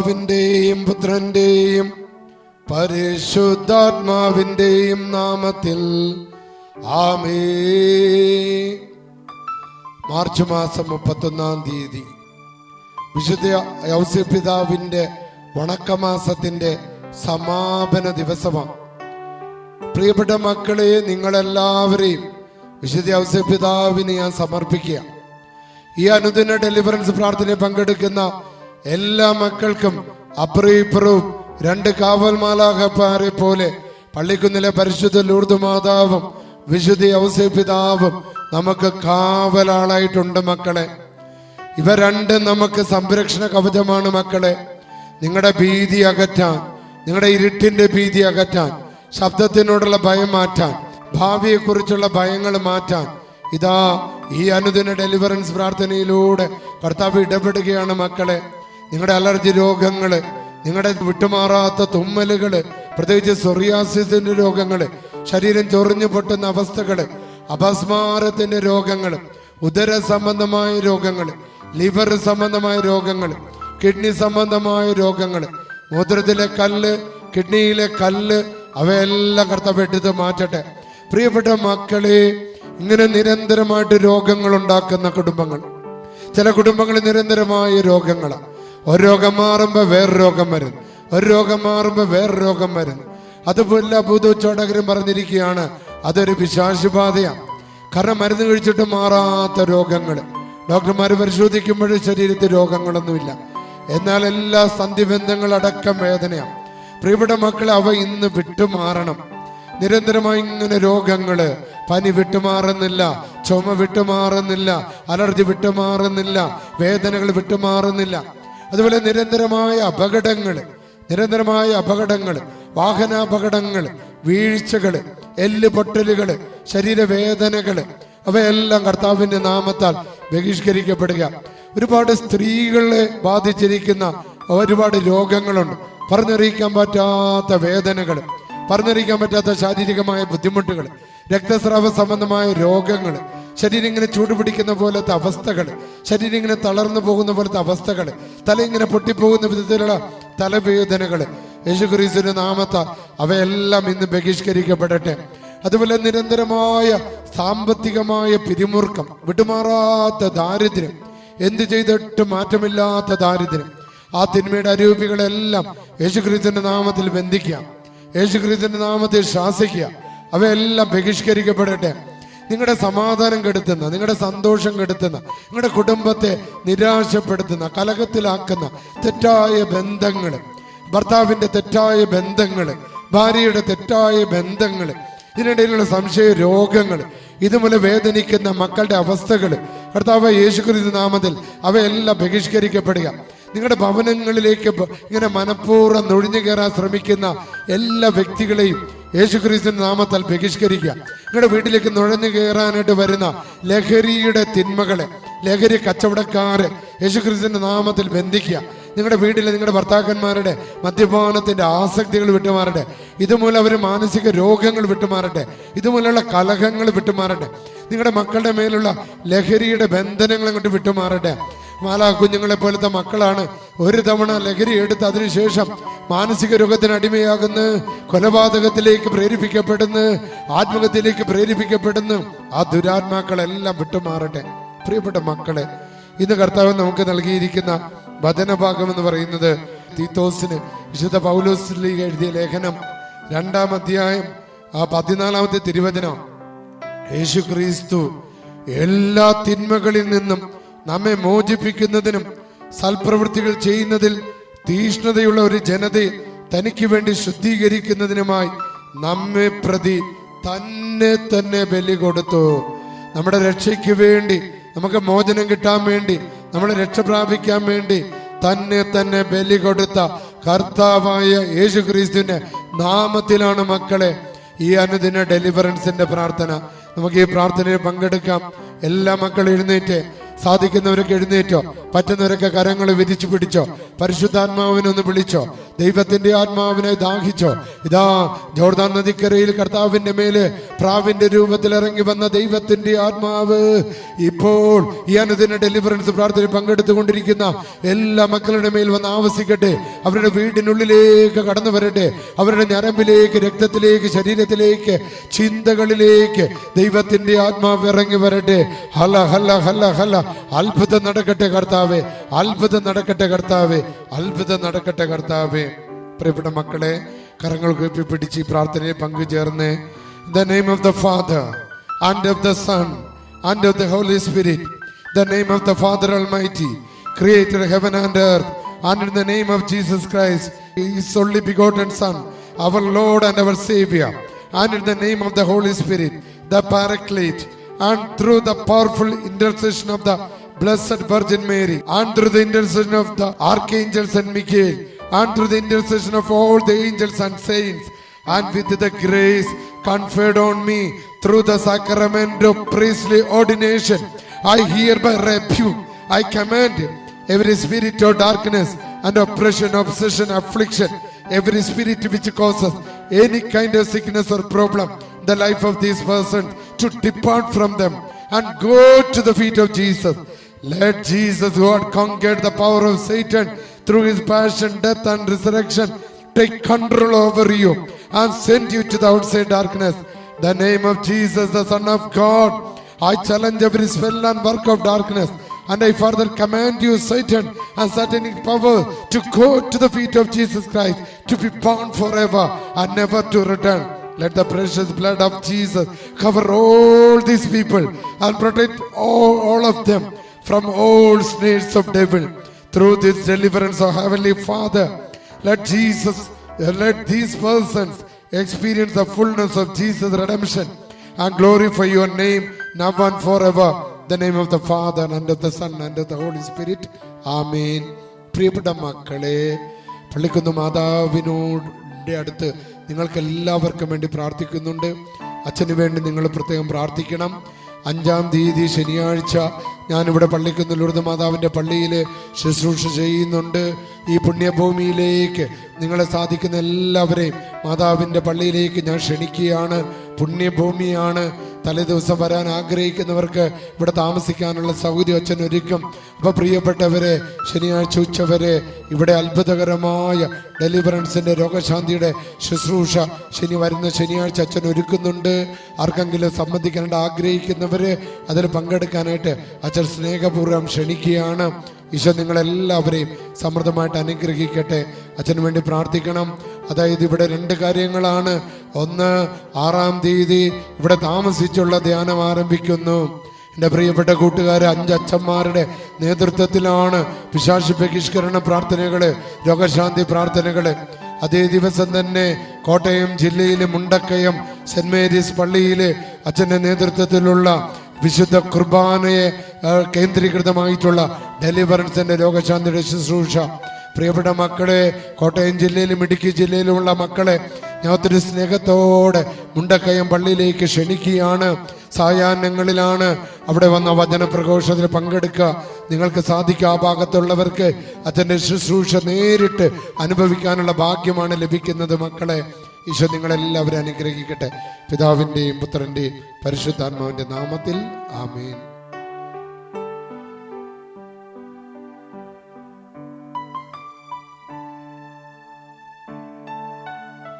പിതാവിന്റെയും പുത്രന്റെയും പരിശുദ്ധാത്മാവിന്റെയും നാമത്തിൽ. ആമേ മാർച്ച് മാസം മുപ്പത്തൊന്നാം തീയതി. വിശുദ്ധ ഔസ്യപിതാവിന്റെ വണക്കമാസത്തിന്റെ സമാപന ദിവസമാണ്. പ്രിയപ്പെട്ട മക്കളെ നിങ്ങളെല്ലാവരെയും വിശുദ്ധ ഔസ്യപിതാവിന് ഞാൻ സമർപ്പിക്കുക. ഈ അനുദിന ഡെലിവറൻസ് പ്രാർത്ഥനയിൽ പങ്കെടുക്കുന്ന എല്ലാ മക്കൾക്കും അപ്പുറവും രണ്ട് കാവൽമാലാഹപ്പാരെ പോലെ പള്ളിക്കുന്നിലെ പരിശുദ്ധ ലൂർദ് മാതാവും വിശുദ്ധി ഔസേപിതാവും നമുക്ക് കാവലാളായിട്ടുണ്ട് മക്കളെ. ഇവ രണ്ടും നമുക്ക് സംരക്ഷണ കവചമാണ് മക്കളെ. നിങ്ങളുടെ ഭീതി അകറ്റാൻ നിങ്ങളുടെ ഇരുട്ടിന്റെ ഭീതി അകറ്റാൻ ശബ്ദത്തിനോടുള്ള ഭയം മാറ്റാൻ ഭാവിയെക്കുറിച്ചുള്ള ഭയങ്ങൾ മാറ്റാൻ ഇതാ ഈ അനുദിന ഡെലിവറൻസ് പ്രാർത്ഥനയിലൂടെ കർത്താവ് ഇടപെടുകയാണ് മക്കളെ. നിങ്ങളുടെ അലർജി രോഗങ്ങൾ നിങ്ങളുടെ വിട്ടുമാറാത്ത തുമ്മലുകൾ പ്രത്യേകിച്ച് സൊറിയാസിന്റെ രോഗങ്ങൾ ശരീരം ചൊറിഞ്ഞു പൊട്ടുന്ന അവസ്ഥകൾ അപസ്മാരത്തിന്റെ രോഗങ്ങൾ ഉദര സംബന്ധമായ രോഗങ്ങൾ ലിവർ സംബന്ധമായ രോഗങ്ങൾ കിഡ്നി സംബന്ധമായ രോഗങ്ങൾ മൂത്രത്തിലെ കല്ല് കിഡ്നിയിലെ കല്ല് അവയെല്ലാം കർത്താവ് എടുത്ത് മാറ്റട്ടെ. പ്രിയപ്പെട്ട മക്കളെ ഇങ്ങനെ നിരന്തരമായിട്ട് രോഗങ്ങൾ ഉണ്ടാക്കുന്ന കുടുംബങ്ങൾ. ചില കുടുംബങ്ങളിൽ നിരന്തരമായ രോഗങ്ങളാണ് ഒരു രോഗം മാറുമ്പോൾ വേറെ രോഗം വരും. ഒരു രോഗം മാറുമ്പോൾ വേറെ രോഗം വരും. അതുപോലെ ഭൂതോച്ചോടകരും പറഞ്ഞിരിക്കുകയാണ് അതൊരു വിശാശുബാധയാണ് കാരണം മരുന്ന് കഴിച്ചിട്ട് മാറാത്ത രോഗങ്ങൾ ഡോക്ടർമാർ പരിശോധിക്കുമ്പോൾ ശരീരത്തിൽ രോഗങ്ങളൊന്നുമില്ല. എന്നാൽ എല്ലാ സന്ധിബന്ധങ്ങളടക്കം വേദനയാണ് പ്രിയപ്പെട്ട മക്കളെ അവ ഇന്ന് വിട്ടുമാറണം. നിരന്തരമായി ഇങ്ങനെ രോഗങ്ങൾ പനി വിട്ടുമാറുന്നില്ല ചുമ വിട്ടുമാറുന്നില്ല അലർജി വിട്ടുമാറുന്നില്ല വേദനകൾ വിട്ടുമാറുന്നില്ല. അതുപോലെ നിരന്തരമായ അപകടങ്ങൾ നിരന്തരമായ അപകടങ്ങൾ വാഹനാപകടങ്ങൾ വീഴ്ചകൾ എല്ല് പൊട്ടലുകൾ ശരീരവേദനകൾ അവയെല്ലാം കർത്താവിന്റെ നാമത്താൽ ബഹിഷ്കരിക്കപ്പെടുക. ഒരുപാട് സ്ത്രീകളെ ബാധിച്ചിരിക്കുന്ന ഒരുപാട് രോഗങ്ങളുണ്ട്. പറഞ്ഞറിയിക്കാൻ പറ്റാത്ത വേദനകൾ പറഞ്ഞറിയിക്കാൻ പറ്റാത്ത ശാരീരികമായ ബുദ്ധിമുട്ടുകൾ രക്തസ്രാവ സംബന്ധമായ രോഗങ്ങൾ ശരീരം ഇങ്ങനെ ചൂടുപിടിക്കുന്ന പോലത്തെ അവസ്ഥകൾ ശരീരം ഇങ്ങനെ തളർന്നു പോകുന്ന പോലത്തെ അവസ്ഥകൾ തല ഇങ്ങനെ പൊട്ടിപ്പോകുന്ന വിധത്തിലുള്ള തലവേദനകൾ. യേശുക്രീസ്തുവിന്റെ നാമത്താൽ അവയെല്ലാം ഇന്ന് ബഹിഷ്കരിക്കപ്പെടട്ടെ. അതുപോലെ നിരന്തരമായ സാമ്പത്തികമായ പിരിമുറുക്കം വിട്ടുമാറാത്ത ദാരിദ്ര്യം എന്ത് ചെയ്തിട്ട് മാറ്റമില്ലാത്ത ദാരിദ്ര്യം. ആ തിന്മയുടെ അരൂപികളെല്ലാം യേശുക്രിസ്തുവിന്റെ നാമത്തിൽ ബന്ധിക്കുക. യേശുക്രിസ്തുവിന്റെ നാമത്തിൽ ശാസിക്കുക. അവയെല്ലാം ബഹിഷ്കരിക്കപ്പെടട്ടെ. നിങ്ങളുടെ സമാധാനം കെടുത്തുന്ന നിങ്ങളുടെ സന്തോഷം കെടുത്തുന്ന നിങ്ങളുടെ കുടുംബത്തെ നിരാശപ്പെടുത്തുന്ന കലകത്തിലാക്കുന്ന തെറ്റായ ബന്ധങ്ങൾ ഭർത്താവിന്റെ തെറ്റായ ബന്ധങ്ങൾ ഭാര്യയുടെ തെറ്റായ ബന്ധങ്ങൾ ഇതിനിടയിലുള്ള സംശയ രോഗങ്ങൾ ഇതുമൂലം വേദനിക്കുന്ന മക്കളുടെ അവസ്ഥകൾ കർത്താവ് യേശുക്രിസ്തു നാമത്തിൽ അവയെല്ലാം ബഹിഷ്കരിക്കപ്പെടുക. നിങ്ങളുടെ ഭവനങ്ങളിലേക്ക് ഇങ്ങനെ മനഃപൂർവം നൊഴിഞ്ഞു കയറാൻ ശ്രമിക്കുന്ന എല്ലാ വ്യക്തികളെയും യേശുക്രിസ്തു നാമത്താൽ ബഹിഷ്കരിക്കുക. നിങ്ങളുടെ വീട്ടിലേക്ക് നുഴഞ്ഞു കയറാനായിട്ട് വരുന്ന ലഹരിയുടെ തിന്മകളെ ലഹരി കച്ചവടക്കാരെ യേശുക്രിസ്തുവിന്റെ നാമത്തിൽ ബന്ധിക്കുക. നിങ്ങളുടെ വീട്ടിലെ നിങ്ങളുടെ ഭർത്താക്കന്മാരുടെ മദ്യപാനത്തിന്റെ ആസക്തികൾ വിട്ടുമാറട്ടെ. ഇതുമൂലം അവർ മാനസിക രോഗങ്ങൾ വിട്ടുമാറട്ടെ. ഇതുമൂലമുള്ള കലഹങ്ങൾ വിട്ടുമാറട്ടെ. നിങ്ങളുടെ മക്കളുടെ മേലുള്ള ലഹരിയുടെ ബന്ധനങ്ങൾ അങ്ങോട്ട് വിട്ടുമാറട്ടെ. മാലാ കുഞ്ഞുങ്ങളെ പോലത്തെ മക്കളാണ്. ഒരു തവണ ലഹരി എടുത്ത് അതിനുശേഷം മാനസിക രോഗത്തിന് അടിമയാകുന്നു. കൊലപാതകത്തിലേക്ക് പ്രേരിപ്പിക്കപ്പെടുന്നു. ആത്മഹത്യയിലേക്ക് പ്രേരിപ്പിക്കപ്പെടുന്നു. ആ ദുരാത്മാക്കളെല്ലാം വിട്ടുമാറട്ടെ. പ്രിയപ്പെട്ട മക്കളെ ഇന്ന് കർത്താവ് നമുക്ക് നൽകിയിരിക്കുന്ന വചനഭാഗം എന്ന് പറയുന്നത് തീത്തോസിന് വിശുദ്ധ പൗലോസ് ലീഗ് എഴുതിയ ലേഖനം രണ്ടാം അധ്യായം ആ പതിനാലാമത്തെ തിരുവചനം. യേശു ക്രിസ്തു എല്ലാ തിന്മകളിൽ നിന്നും നമ്മെ മോചിപ്പിക്കുന്നതിനും സൽപ്രവൃത്തികൾ ചെയ്യുന്നതിൽ തീഷ്ണതയുള്ള ഒരു ജനതയെ തനിക്ക് വേണ്ടി ശുദ്ധീകരിക്കുന്നതിനുമായി നമ്മെ പ്രതി തന്നെ തന്നെ ബലി കൊടുത്തു. നമ്മുടെ രക്ഷയ്ക്ക് വേണ്ടി നമുക്ക് മോചനം കിട്ടാൻ വേണ്ടി നമ്മളെ രക്ഷ പ്രാപിക്കാൻ വേണ്ടി തന്നെ തന്നെ ബലി കൊടുത്ത കർത്താവായ യേശു ക്രിസ്തുവിന്റെ നാമത്തിലാണ് മക്കളെ ഈ അനുദിന ഡെലിവറൻസിന്റെ പ്രാർത്ഥന. നമുക്ക് ഈ പ്രാർത്ഥനയിൽ പങ്കെടുക്കാം. എല്ലാ മക്കളും എഴുന്നേറ്റ് സാധിക്കുന്നവരൊക്കെ എഴുന്നേറ്റോ? പറ്റുന്നവരൊക്കെ കരങ്ങൾ വിരിച്ചു പിടിച്ചോ? പരിശുദ്ധാത്മാവിനൊന്ന് വിളിച്ചോ? ദൈവത്തിന്റെ ആത്മാവിനെ ദാഹിച്ചോ. ഇതാ ജോർദാൻ നദിക്കരയിൽ കർത്താവിന്റെ മേൽ പ്രാവിന്റെ രൂപത്തിൽ ഇറങ്ങി വന്ന ദൈവത്തിന്റെ ആത്മാവ്. ഇപ്പോൾ ഈ അനുദിന ഡെലിവറൻസ് പ്രാർത്ഥന പങ്കെടുത്തുകൊണ്ടിരിക്കുന്ന എല്ലാ മക്കളുടെ മേൽ വന്ന് ആവസിക്കട്ടെ. അവരുടെ വീടിനുള്ളിലേക്ക് കടന്നു വരട്ടെ. അവരുടെ ഞരമ്പിലേക്ക് രക്തത്തിലേക്ക് ശരീരത്തിലേക്ക് ചിന്തകളിലേക്ക് ദൈവത്തിന്റെ ആത്മാവ് ഇറങ്ങി വരട്ടെ. ഹല ഹല ഹല ഹല. അത്ഭുതം നടക്കട്ടെ കർത്താവെ അത്ഭുതം നടക്കട്ടെ കർത്താവെ അത്ഭുതം നടക്കട്ടെ കർത്താവെ. പ്രിയപ്പെട്ട മക്കളെ കരങ്ങൾ കൂപ്പി പിടിച്ച് പ്രാർത്ഥനയെ പങ്കുചേർന്ന് the name of the father and of the son and of the holy spirit the name of the father almighty creator heaven and earth and in the name of Jesus Christ son our lord and our saviour and in the name of the holy spirit the paraclete and through the powerful intercession of the Blessed Virgin Mary, and through the intercession of the archangels and Michael, and through the intercession of all the angels and saints, and with the grace conferred on me through the sacrament of priestly ordination, I hereby rebuke, I command every spirit of darkness and oppression, obsession, affliction, every spirit which causes any kind of sickness or problem in the life of this person to depart from them and go to the feet of Jesus. Let Jesus, who had conquered the power of Satan through his passion, death, and resurrection, take control over you and send you to the outside darkness. The name of Jesus, the Son of God, I challenge every spell and work of darkness. And I further command you, Satan and satanic power, to go to the feet of Jesus Christ, to be bound forever and never to return. Let the precious blood of Jesus cover all these people and protect all, all of them from all snares of devil. Through this deliverance of Heavenly Father, let Jesus, let these persons experience the fullness of Jesus' redemption and glorify your name now and forever. The name of the Father and of the Son and of the Holy Spirit. Amen. പ്രിയപ്പെട്ട മക്കളെ പള്ളിക്കുന്ന് മാതാവിനോട് അടുത്ത് നിങ്ങൾക്ക് എല്ലാവർക്കും വേണ്ടി പ്രാർത്ഥിക്കുന്നുണ്ട് അച്ഛന് വേണ്ടി നിങ്ങൾ പ്രത്യേകം പ്രാർത്ഥിക്കണം അഞ്ചാം തീയതി ശനിയാഴ്ച ഞാനിവിടെ പള്ളിക്കുന്ന് ലൂർദ് മാതാവിന്റെ പള്ളിയിൽ ശുശ്രൂഷ ചെയ്യുന്നുണ്ട്. ഈ പുണ്യഭൂമിയിലേക്ക് നിങ്ങളെ സാധിക്കുന്ന എല്ലാവരെയും മാതാവിന്റെ പള്ളിയിലേക്ക് ഞാൻ ക്ഷണിക്കുകയാണ്. പുണ്യഭൂമിയാണ്. തലേദിവസം വരാൻ ആഗ്രഹിക്കുന്നവർക്ക് ഇവിടെ താമസിക്കാനുള്ള സൗകര്യം അച്ഛൻ ഒരുക്കും. അപ്പോൾ പ്രിയപ്പെട്ടവരെ ശനിയാഴ്ച ഉച്ചവരെ ഇവിടെ അത്ഭുതകരമായ ഡെലിവറൻസിന്റെ രോഗശാന്തിയുടെ ശുശ്രൂഷ ശനി വരുന്ന ശനിയാഴ്ച അച്ഛൻ ഒരുക്കുന്നുണ്ട്. ആർക്കെങ്കിലും സംബന്ധിക്കാനായിട്ട് ആഗ്രഹിക്കുന്നവർ അതിൽ പങ്കെടുക്കാനായിട്ട് അച്ഛൻ സ്നേഹപൂർവം ക്ഷണിക്കുകയാണ്. ഈശോ നിങ്ങളെല്ലാവരെയും സമൃദ്ധമായിട്ട് അനുഗ്രഹിക്കട്ടെ. അച്ഛന് വേണ്ടി പ്രാർത്ഥിക്കണം. അതായത് ഇവിടെ രണ്ട് കാര്യങ്ങളാണ്. ഒന്ന് ആറാം തീയതി ഇവിടെ താമസിച്ചുള്ള ധ്യാനം ആരംഭിക്കുന്നു. എന്റെ പ്രിയപ്പെട്ട കൂട്ടുകാരെ അഞ്ചച്ഛന്മാരുടെ നേതൃത്വത്തിലാണ് വിശാശി ബഹിഷ്കരണ പ്രാർത്ഥനകൾ രോഗശാന്തി പ്രാർത്ഥനകൾ അതേ ദിവസം തന്നെ കോട്ടയം ജില്ലയിലെ മുണ്ടക്കയം സെന്റ് മേരീസ് പള്ളിയിലെ അച്ഛന്റെ നേതൃത്വത്തിലുള്ള വിശുദ്ധ കുർബാനയെ കേന്ദ്രീകൃതമായിട്ടുള്ള ഡെലിവറൻസിന്റെ രോഗശാന്തിയുടെ ശുശ്രൂഷ. പ്രിയപ്പെട്ട മക്കളെ കോട്ടയം ജില്ലയിലും ഇടുക്കി ജില്ലയിലുമുള്ള മക്കളെ ഞാൻ സ്നേഹത്തോടെ മുണ്ടക്കയം പള്ളിയിലേക്ക് ക്ഷണിക്കുകയാണ്. സായാഹ്നങ്ങളിലാണ് അവിടെ വന്ന വചന പ്രഘോഷത്തിൽ പങ്കെടുക്കുക. നിങ്ങൾക്ക് സാധിക്കുക ആ ഭാഗത്തുള്ളവർക്ക്. അച്ഛന്റെ ശുശ്രൂഷ നേരിട്ട് അനുഭവിക്കാനുള്ള ഭാഗ്യമാണ് ലഭിക്കുന്നത് മക്കളെ. ഈശോ നിങ്ങളെല്ലാവരും അനുഗ്രഹിക്കട്ടെ. പിതാവിന്റെയും പുത്രന്റെയും പരിശുദ്ധാത്മാവിന്റെ നാമത്തിൽ ആമേൻ.